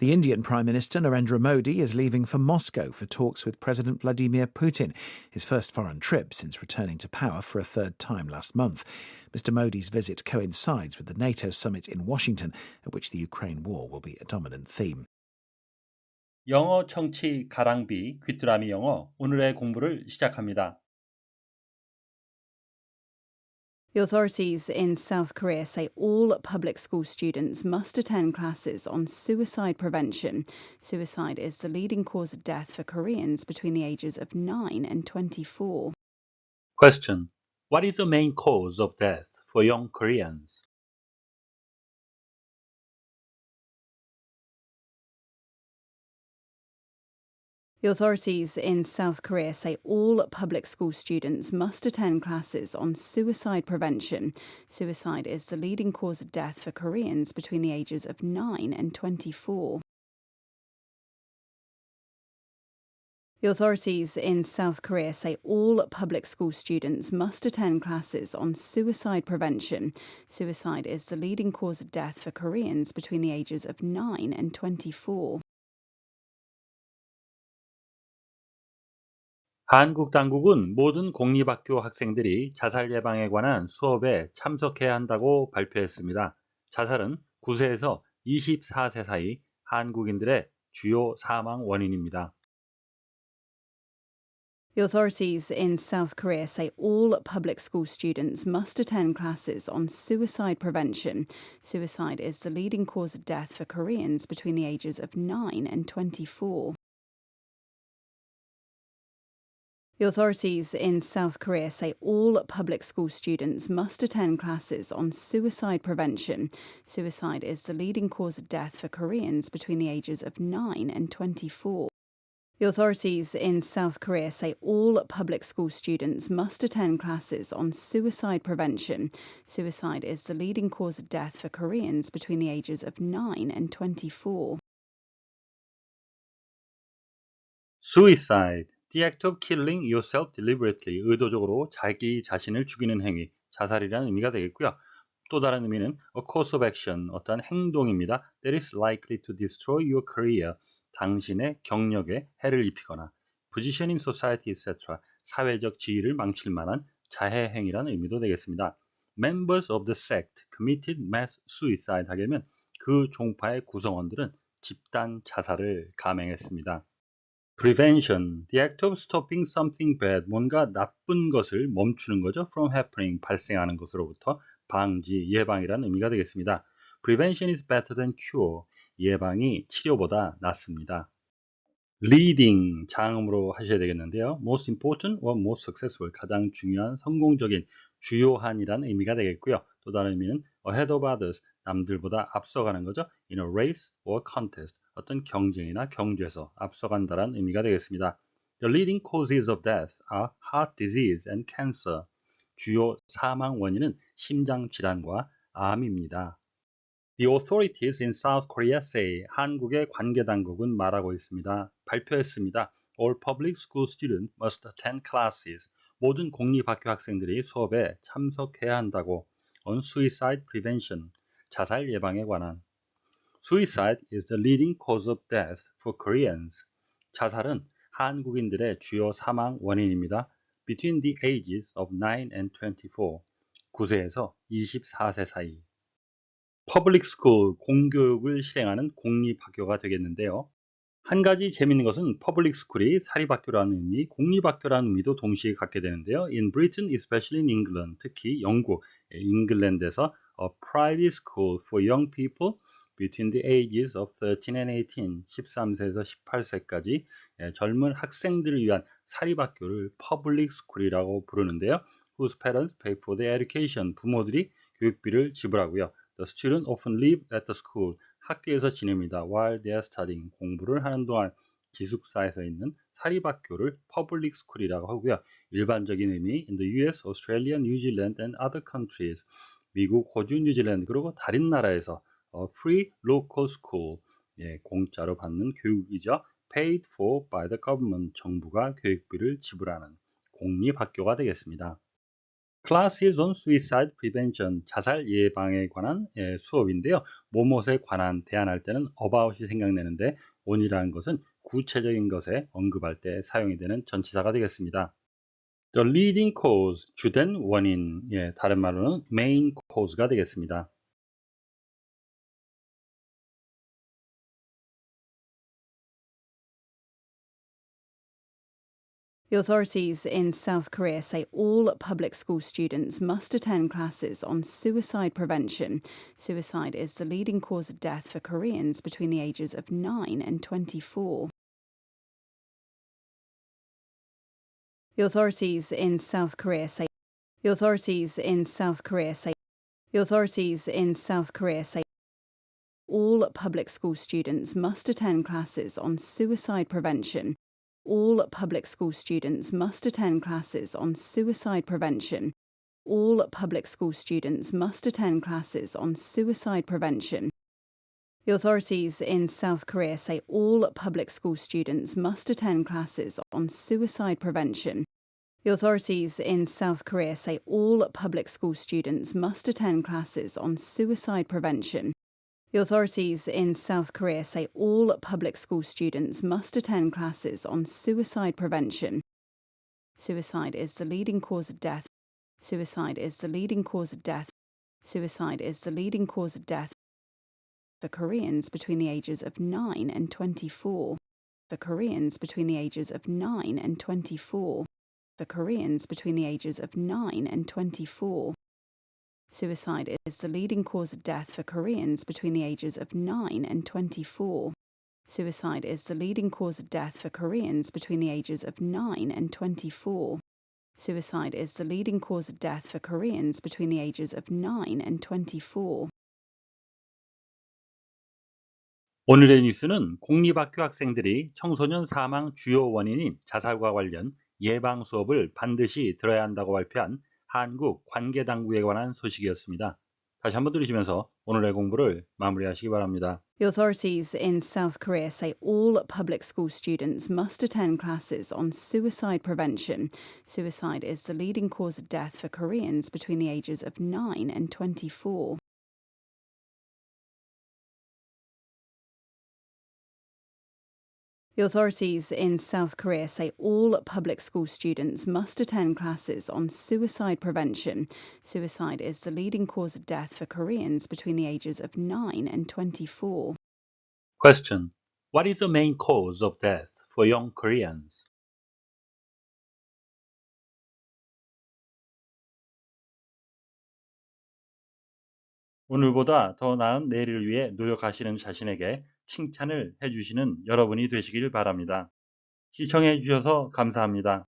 The Indian Prime Minister Narendra Modi is leaving for Moscow for talks with President Vladimir Putin, his first foreign trip since returning to power for a third time last month. Mr. Modi's visit coincides with the NATO summit in Washington, at which the Ukraine war will be a dominant theme. 영어 청취 가랑비 귀뚜라미 영어 오늘의 공부를 시작합니다. The authorities in South Korea say all public school students must attend classes on suicide prevention. Suicide is the leading cause of death for Koreans between the ages of 9 and 24. Question. What is the main cause of death for young Koreans? The authorities in South Korea say all public school students must attend classes on suicide prevention. Suicide is the leading cause of death for Koreans between the ages of 9 and 24. The authorities in South Korea say all public school students must attend classes on suicide prevention. Suicide is the leading cause of death for Koreans between the ages of 9 and 24. 한국 당국은 모든 공립학교 학생들이 자살 예방에 관한 수업에 참석해야 한다고 발표했습니다. 자살은 9세에서 24세 사이 한국인들의 주요 사망 원인입니다. The authorities in South Korea say all public school students must attend classes on suicide prevention. Suicide is the leading cause of death for Koreans between the ages of 9 and 24. The authorities in South Korea say all public school students must attend classes on suicide prevention. Suicide is the leading cause of death for Koreans between the ages of 9 and 24. The authorities in South Korea say all public school students must attend classes on suicide prevention. Suicide is the leading cause of death for Koreans between the ages of 9 and 24. Suicide, the act of killing yourself deliberately, 의도적으로 자기 자신을 죽이는 행위, 자살이라는 의미가 되겠고요. 또 다른 의미는 a course of action, 어떤 행동입니다. that is likely to destroy your career, 당신의 경력에 해를 입히거나 position in society, etc. 사회적 지위를 망칠 만한 자해 행위라는 의미도 되겠습니다. Members of the sect committed mass suicide 하게 되면 그 종파의 구성원들은 집단 자살을 감행했습니다. Prevention, the act of stopping something bad, 뭔가 나쁜 것을 멈추는 거죠. From happening, 발생하는 것으로부터 방지, 예방이라는 의미가 되겠습니다. Prevention is better than cure. 예방이 치료보다 낫습니다. leading 장음으로 하셔야 되겠는데요. most important or most successful 가장 중요한 성공적인 주요한이라는 의미가 되겠고요. 또 다른 의미는 ahead of others 남들보다 앞서가는 거죠. in a race or contest 어떤 경쟁이나 경주에서 앞서간다는 의미가 되겠습니다. The leading causes of death are heart disease and cancer. 주요 사망 원인은 심장 질환과 암입니다. The authorities in South Korea say 한국의 관계 당국은 말하고 있습니다. 발표했습니다. All public school students must attend classes. 모든 공립학교 학생들이 수업에 참석해야 한다고. On suicide prevention. 자살 예방에 관한. Suicide is the leading cause of death for Koreans. 자살은 한국인들의 주요 사망 원인입니다. Between the ages of 9 and 24. 9세에서 24세 사이. 퍼블릭 스쿨 공교육을 실행하는 공립학교가 되겠는데요. 한 가지 재밌는 것은 퍼블릭 스쿨이 사립학교라는 의미, 공립학교라는 의미도 동시에 갖게 되는데요. In Britain, especially in England, 특히 영국, 잉글랜드에서 a private school for young people between the ages of 13 and 18, 13세에서 18세까지 젊은 학생들을 위한 사립학교를 퍼블릭 스쿨이라고 부르는데요. whose parents pay for their education, 부모들이 교육비를 지불하고요. The student often live at the school. 학교에서 지냅니다. While they are studying. 공부를 하는 동안 기숙사에서 있는 사립학교를 public school이라고 하고요. 일반적인 의미 in the US, Australia, New Zealand and other countries. 미국, 호주, 뉴질랜드 그리고 다른 나라에서 어, free local school. 예, 공짜로 받는 교육이죠. paid for by the government. 정부가 교육비를 지불하는 공립학교가 되겠습니다. Classes on Suicide Prevention, 자살 예방에 관한 예, 수업인데요. 뭐뭇에 관한 대안할 때는 about이 생각나는데 on이라는 것은 구체적인 것에 언급할 때 사용이 되는 전치사가 되겠습니다. The leading cause, 주된 원인, 예, 다른 말로는 main cause가 되겠습니다. The authorities in South Korea say all public school students must attend classes on suicide prevention. Suicide is the leading cause of death for Koreans between the ages of 9 and 24. The authorities in South Korea say the authorities in South Korea say the authorities in South Korea say all public school students must attend classes on suicide prevention. All public school students must attend classes on suicide prevention. All public school students must attend classes on suicide prevention. The authorities in South Korea say all public school students must attend classes on suicide prevention. The authorities in South Korea say all public school students must attend classes on suicide prevention. The authorities in South Korea say all public school students must attend classes on suicide prevention. Suicide is the leading cause of death. Suicide is the leading cause of death. Suicide is the leading cause of death for Koreans between the ages of 9 and 24. the Koreans between the ages of 9 and 24. the Koreans between the ages of 9 and 24. Suicide is the leading cause of death for Koreans between the ages of 9 and 24. Suicide is the leading cause of death for Koreans between the ages of 9 and 24. Suicide is the leading cause of death for Koreans between the ages of 9 and 24. 오늘의 뉴스는 공립학교 학생들이 청소년 사망 주요 원인인 자살과 관련 예방 수업을 반드시 들어야 한다고 발표한 한국 관계당국에 관한 소식이었습니다. 다시 한번 들으시면서 오늘의 공부를 마무리하시기 바랍니다. The authorities in South Korea say all public school students must attend classes on suicide prevention. Suicide is the leading cause of death for Koreans between the ages of 9 and 24. The authorities in South Korea say all public school students must attend classes on suicide prevention. Suicide is the leading cause of death for Koreans between the ages of 9 and 24. Question. What is the main cause of death for young Koreans? 오늘보다 더 나은 내일을 위해 노력하시는 자신에게 칭찬을 해주시는 여러분이 되시길 바랍니다. 시청해 주셔서 감사합니다.